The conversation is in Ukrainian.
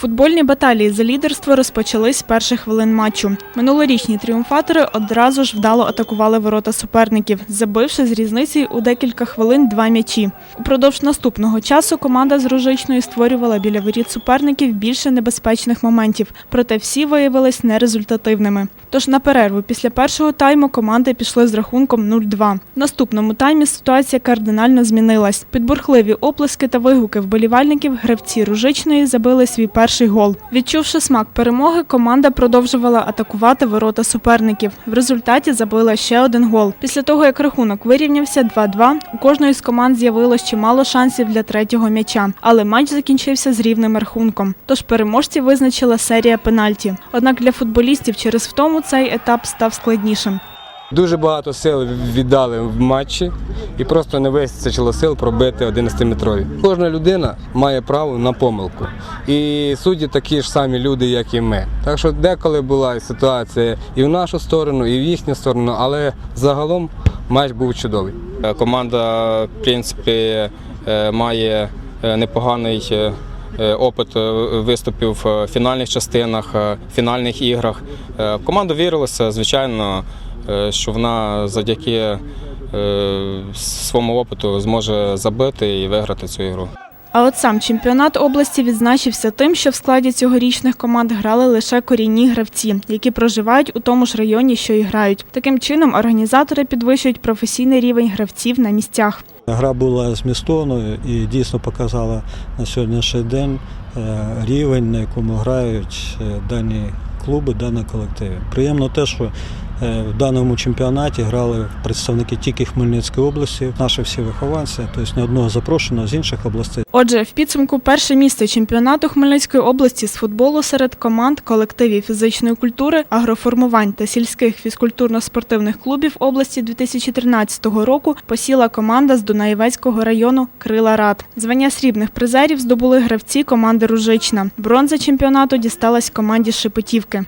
Футбольні баталії за лідерство розпочались з перших хвилин матчу. Минулорічні тріумфатори одразу ж вдало атакували ворота суперників, забивши з різницею у декілька хвилин два м'ячі. Упродовж наступного часу команда з Рожичної створювала біля воріт суперників більше небезпечних моментів, проте всі виявились нерезультативними. Тож на перерву після першого тайму команди пішли з рахунком 0-2. В наступному таймі ситуація кардинально змінилась. Під бурхливі оплески та вигуки вболівальників гравці Ружичної забили свій перший гол. Відчувши смак перемоги, команда продовжувала атакувати ворота суперників. В результаті забила ще один гол. Після того, як рахунок вирівнявся 2-2, у кожної з команд з'явилось чимало шансів для третього м'яча, але матч закінчився з рівним рахунком. Тож переможці визначила серія пенальті. Однак для футболістів через втому цей етап став складнішим. Дуже багато сил віддали в матчі і просто не вистачило сил пробити 11-метрові. Кожна людина має право на помилку. І судді такі ж самі люди, як і ми. Так що деколи була ситуація і в нашу сторону, і в їхню сторону, але загалом матч був чудовий. Е, Команда, в принципі, е, має е, непоганий опит виступів в фінальних частинах, фінальних іграх. В команду вірилося, звичайно, що вона завдяки своєму опиту зможе забити і виграти цю ігру. А от сам чемпіонат області відзначився тим, що в складі цьогорічних команд грали лише корінні гравці, які проживають у тому ж районі, що і грають. Таким чином, організатори підвищують професійний рівень гравців на місцях. Гра була змістовною і дійсно показала на сьогоднішній день е, рівень, на якому грають е, дані клуби, дані колективи. Приємно те, що е, в даному чемпіонаті грали представники тільки Хмельницької області, наші всі вихованці, тобто не одного запрошеного з інших областей. Отже, в підсумку перше місце чемпіонату Хмельницької області з футболу серед команд, колективів фізичної культури, агроформувань та сільських фізкультурно-спортивних клубів області 2013 року посіла команда з Дунаєвецького району Крила Рад. Звання срібних призерів здобули гравці команди Ружична. Бронза чемпіонату дісталась команді Шепетівки.